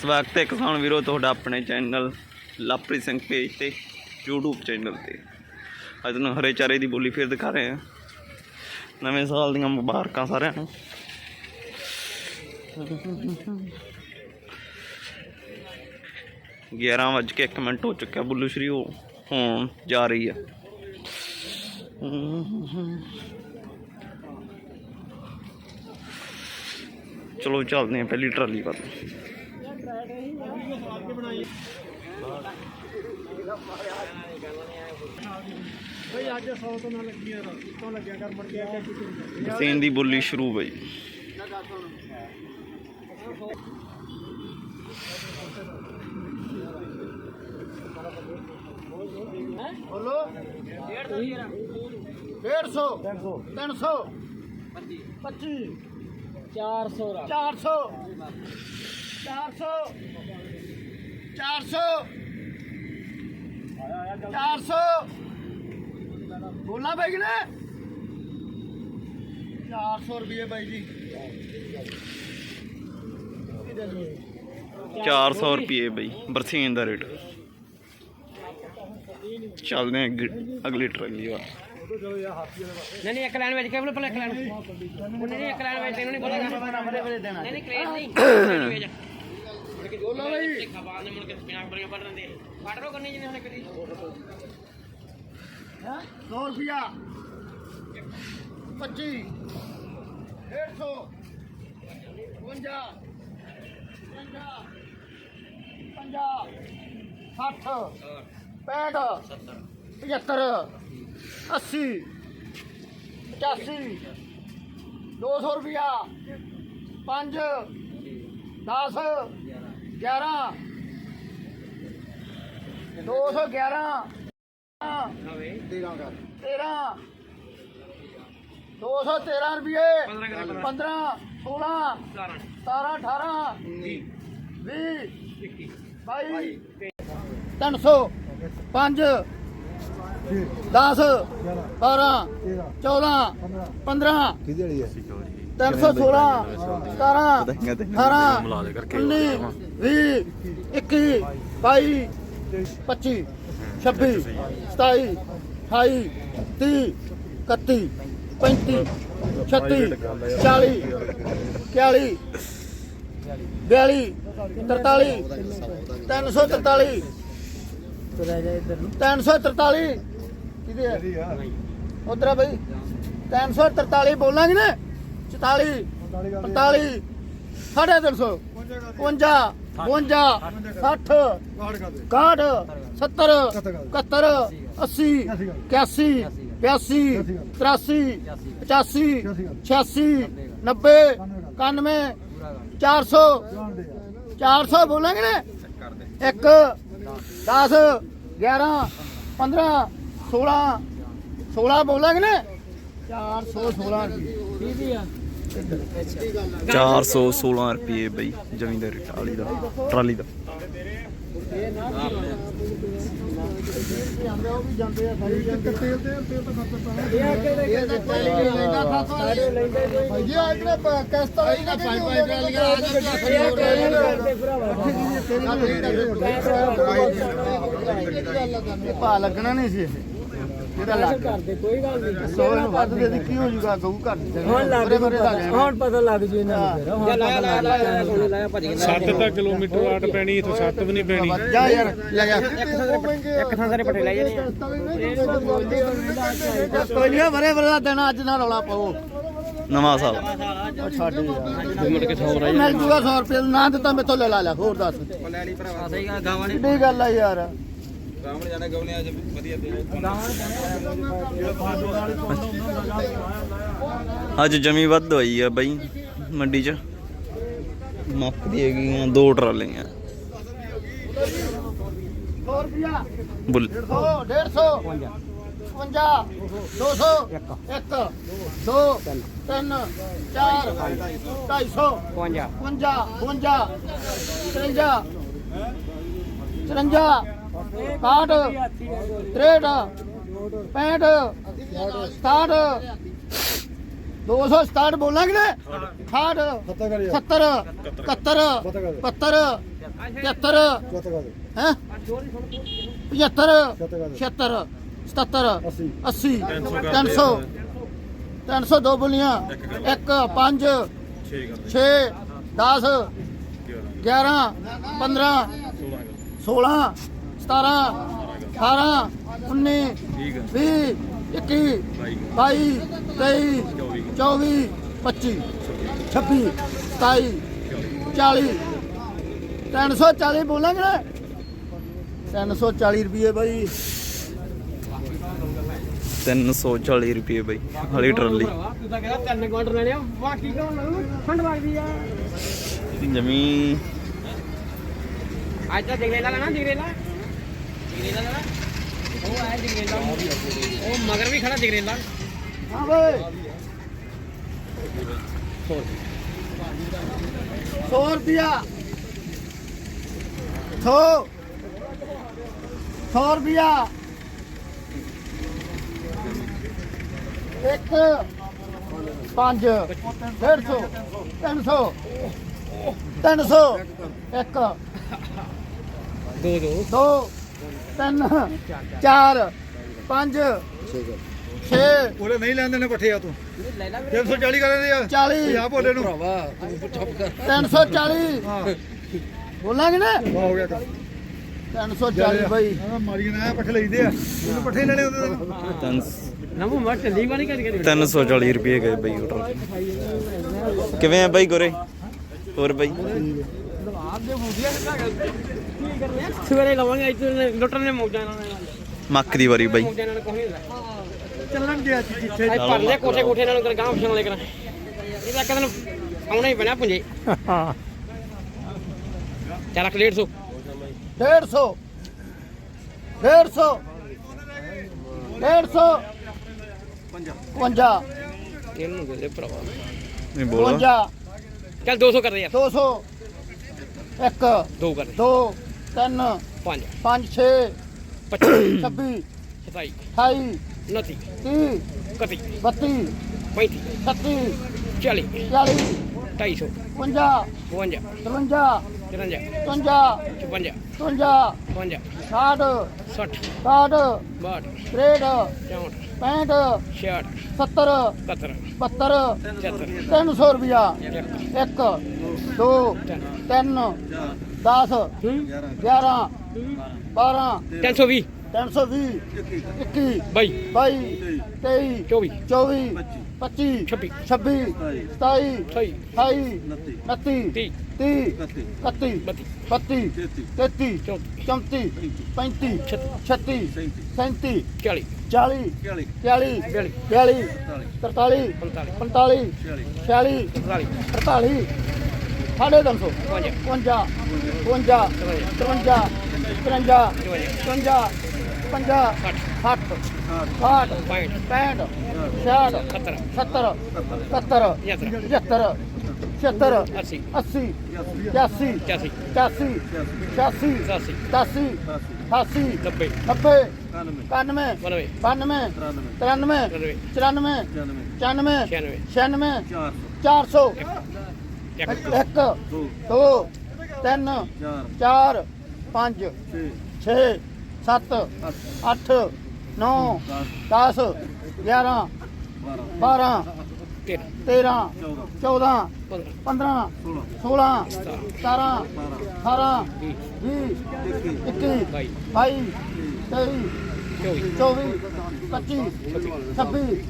ਸਵਾਗਤ ਹੈ ਕਿਸਾਨ ਵੀਰੋ, ਤੁਹਾਡਾ ਆਪਣੇ ਚੈਨਲ ਲਾਪਰੀ ਸਿੰਘ ਪੇਜ ਤੇ, YouTube ਚੈਨਲ ਤੇ। ਅੱਜ ਤੁਹਾਨੂੰ ਹਰੇ ਚਾਰੇ ਦੀ ਬੋਲੀ ਫੇਰ ਦਿਖਾ ਰਹੇ ਹਾਂ। ਨਵੇਂ ਸਾਲ ਦੀਆਂ ਮੁਬਾਰਕਾਂ ਸਾਰਿਆਂ ਨੂੰ। ਗਿਆਰਾਂ ਵੱਜ ਕੇ ਇੱਕ ਮਿੰਟ ਹੋ ਚੁੱਕਿਆ, ਬੁੱਲੂ ਸ਼੍ਰੀ, ਉਹ ਹੋਣ ਜਾ ਰਹੀ ਹੈ ਚਲੋ, ਚੱਲਦੇ ਹਾਂ, ਪਹਿਲੀ ਟਰਾਲੀ ਵੱਲ। ਬਈ ਅੱਜ 100 ਤੋਂ ਨਾ ਲੱਗੀਆਂ ਤੋਂ ਲੱਗਿਆ ਕਰ ਮੁੜ ਕੇ ਆ ਕੇ ਬਸੇਨ ਦੀ ਬੋਲੀ ਸ਼ੁਰੂ ਬਈ। ਬੋਲੋ। 150 150 300 25 400 400 400 400 400 ਬੋਲਾ ਭਾਈ ਨੇ 400 ਰੁਪਏ ਭਾਈ ਜੀ। 400 ਰੁਪਏ ਬਈ ਬਰਸੀਨ ਦਾ ਰੇਟ। ਚੱਲਦੇ ਅੱਗੇ- ਅਗਲੀ ਟਰਾਲੀ ਵੱਲ। ਨਹੀਂ ਨਹੀਂ ਇੱਕ ਲਾਈਨ ਵਿੱਚ ਕੇਵਲ ਭਲਾ ਇੱਕ ਲਾਈਨ ਉਹਨੇ ਨਹੀਂ ਇੱਕ ਲਾਈਨ ਵਿੱਚ ਇਹਨੂੰ ਨਹੀਂ ਬੋਲੇਗਾ। ਨਹੀਂ ਨਹੀਂ ਕ੍ਰੇਜ਼ ਨਹੀਂ। ਬੋਲੋ ਭਾਈ ਖਬਾਰ ਨੇ ਮੁੜ ਕੇ ਬਿਨਾਂ ਬੜੀਆਂ ਪੜਨ ਦੇ ਪੜ ਰੋ ਕਰਨੀ ਜਿਹਨੇ ਹੁਣ ਕਰੀ। 100 ਰੁਪਿਆ 25 150 52 50 60 65 75 80 85 200 ਰੁਪਿਆ 5 10 11 211 ਤੇਰਾਂ ਤੇਰਾਂ। ਦੋ ਸੌ ਤੇਰਾਂ ਰੁਪਏ। 15 16 17 18 ਵੀਹ। ਬਾਈ। ਤਿੰਨ ਸੌ। ਪੰਜ। 10 12 14 15 ਤਿੰਨ ਸੌ 16 17 18 19 20 21 22 25 26 27 28 30 31 35 36 40 41 42 43 343 343 ਕਿਹਦੇ ਆ ਉਧਰ ਬਈ। 343 ਬੋਲਾਂਗੇ ਨਾ। 44 45 ਸਾਢੇ 300 52 52 60 61 70 71 80 81 82 83 85 86 90 91 400 400 ਬੋਲਾਂਗੇ ਨੇ? 1 10 11 15 16 16 ਬੋਲਾਂਗੇ ਨਾ? 416 ਰੁਪਏ 416 ਰੁਪਏ ਬਈ ਜਮੀਂ ਦਾ ਰੇਟ ਵਾਲੀ ਦਾ, ਟਰਾਲੀ ਦਾ। ਜਾਂਦੇ ਇਹ ਕਿਹੜੇ ਲੱਗਣਾ ਨਹੀਂ ਸੀ ਇਹ। ਇਹਦਾ ਲੱਗ ਕਰਦੇ ਕੋਈ ਗੱਲ ਨਹੀਂ। ਸੌ ਨੂੰ ਵੱਧ ਦੇ ਦੀ ਕੀ ਹੋ ਜੂਗਾ? ਗਊ ਘੱਟ ਹੁਣ ਲੱਗ ਹੁਣ ਪਤਾ ਲੱਗ ਜੂ ਇਹਨਾਂ ਨੂੰ ਫਿਰ ਲਾਇਆ ਲਾਇਆ ਲਾਇਆ ਲਾਇਆ ਲਾਇਆ ਭੱਜ ਗਿਆ ਸੱਤ ਤਾਂ ਕਿਲੋਮੀਟਰ ਵਾਟ ਪੈਣੀ ਇਥੋਂ ਸੱਤ ਵੀ ਨਹੀਂ ਪੈਣੀ। ਜਾ ਯਾਰ। ਲੈ ਜਾ। ਇੱਕ ਥਾਂ ਸਾਰੇ ਪੱਠੇ ਲੈ ਜਾਂਦੇ ਕੋਈ ਨਹੀਂ ਬਰੇ ਬਰੇ ਦੇਣਾ ਅੱਜ ਨਾ ਰੌਲਾ ਪਾਓ। ਨਵਾਂ ਸਾਲ। ਉਹ ਛੱਡ ਯਾਰ। ਮੁੜ ਕੇ 100 ਰਹਿ ਮਿਲ ਜੂਗਾ 100 ਰੁਪਏ ਨਾ ਦਿੱਤਾ ਮੇਥੋਂ ਲੈ ਲਾ ਲੈ ਹੋਰ ਦੱਸ। ਸਹੀ ਗੱਲ ਗਾਵਾਂ ਕਿੱਡੀ ਗੱਲ ਆ ਯਾਰ। ਅੱਜ ਜਮੀ ਵੱਧ ਹੋਈ ਆ ਬਈ ਮੰਡੀ 'ਚ। ਮੱਕ ਦੀ ਹੈਗੀਆਂ ਦੋ ਟਰਾਲੀਆਂ। 100 ਰੁਪਿਆ ਬੁੱਲ 100 150 52 200 1 2 3 4 250 ਪਹੁੰਚਾ 52 52 53 54 61 63 65 67 267 ਬੋਲਾਂਗੇ ਨਾ 68 70 71 72 73 74 ਹੈ? 75 76 77 80 300 302 ਬੋਲੀਆਂ। 1 5 6 10 11 15 16 17 18 19 20 21 22 23 24 25 26 27 40 340 ਬੋਲਾਂਗੇ ਨਾ? 340 ਰੁਪਏ ਬਾਈ। 340 ਰੁਪਏ ਬਈ ਹਲੀ ਟਰਾਲੀ। ਤੂੰ ਤਾਂ ਕਹਿੰਦਾ ਤਿੰਨ ਕੁਆਂਟਲ ਲੈਣੇ ਆ। ਬਾਕੀ ਕਿਉਂ ਲਊ ਠੰਡ ਲੱਗਦੀ ਆ। ਜਮੀ ਅੱਜ ਤਾਂ ਜਗਰੇਲਾ ਲੈਣਾ ਜਗਰੇਲਾ ਜਗਰੇਲਾ ਲੈਣਾ ਉਹ ਆਇਆ ਜਗਰੇਲਾ। ਉਹ ਮਗਰ ਵੀ ਖੜਾ ਜਗਰੇਲਾ। ਹਾਂ ਬਈ। 100 ਰੁਪਿਆ 100 100 ਰੁਪਿਆ ਇੱਕ। ਪੰਜ। 150 300 300 ਇੱਕ। ਦੋ ਦੋ। ਦੋ। ਤਿੰਨ ਚਾਰ ਪੰਜ ਛੇ। ਉਹਲੇ ਨਹੀਂ ਲੈਂਦੇ ਨੇ ਪੱਠੇ ਆ ਤੂੰ। ਲੈ ਲਾ 340 ਕਰਦੇ ਆ। 40 ਆ ਭੋਲੇ ਨੂੰ। 340 ਬੋਲਾਂਗੇ ਨਾ? ਹੋ ਗਿਆ ਕੰਮ। 340 ਬਾਈ। ਆ ਮਾਰੀ ਨਾ ਪੱਠੇ ਲਈਦੇ ਆ। ਇਹਨੂੰ ਪੱਠੇ ਲੈਣੇ ਹੁੰਦੇ ਤੈਨੂੰ। ਨਮੂ ਮਰ ਢੱਲੀ ਵਾਲੀ ਕਦੀ ਕਦੀ 340 ਰੁਪਏ ਗਏ ਬਈ ਕਿਵੇਂ ਆ ਬਈ ਗੋਰੇ? ਹੋਰ ਬਈ? ਸਵੇਰੇ ਲਵਾਂਗੇ ਇੱਥੇ ਲੁੱਟਣ ਦੇ ਮੌਜਾਂ ਨਾਲ ਮੱਕ ਦੀ ਵਾਰੀ ਬਈ। ਮੌਜਾਂ ਨਾਲ ਕੋਈ ਨਹੀਂ ਹੁੰਦਾ। ਚੱਲਣ ਗਿਆ ਜਿੱਥੇ ਅੱਜ ਭਰ ਲਿਆ ਕੋਠੇ ਕੋਠੇ ਨਾਲ ਗਾਂ ਫਸਣ ਵਾਲੇ ਕਰਾਂ। ਇਹਦਾ ਇੱਕ ਦਿਨ ਆਉਣਾ ਹੀ ਪੈਣਾ ਪੁੰਜੇ। ਚੱਲ 150 150 150 150 50 ਇਹਨੂੰ ਭਰਾਵਾ। ਨਹੀਂ ਬੋਲ 52 ਚੱਲ 200 ਕਰ ਦੇ ਯਾਰ। 200 1 ਦੋ ਕਰ ਦੇ। 2 3 ਪੰਜ। 5 6 25 26 27 28 29 30 31 32 35 36 40 40 250 50 52 53 53 54 56 55 52 60 60 61 62 63 64 65 66 70 71 72 73 300 ਰੁਪਿਆ ਇੱਕ। 1 2 3 10 11 12 320 320 21 ਬਾਈ। 22 23 24 24 25 26 26 27 28 28 29 30 30 31 32 33 34 35 36 37 40 40 40 42 43 45 46 48 ਸਾਢੇ ਤਿੰਨ ਸੌ। 52 52 53 53 54 50 60 60 65 66 70 70 75 76 80 80 81 85 85 86 87 87 88 90 90 91 92 92 93 94 94 96 96 400 ਇੱਕ ਦੋ ਤਿੰਨ ਚਾਰ ਪੰਜ ਛੇ ਸੱਤ ਅੱਠ ਨੌ 10 11 12 ਤਿੰਨ 13 14 15 15 16 17 18 20 21 ਬਾਈ 22 23 24 24 25 26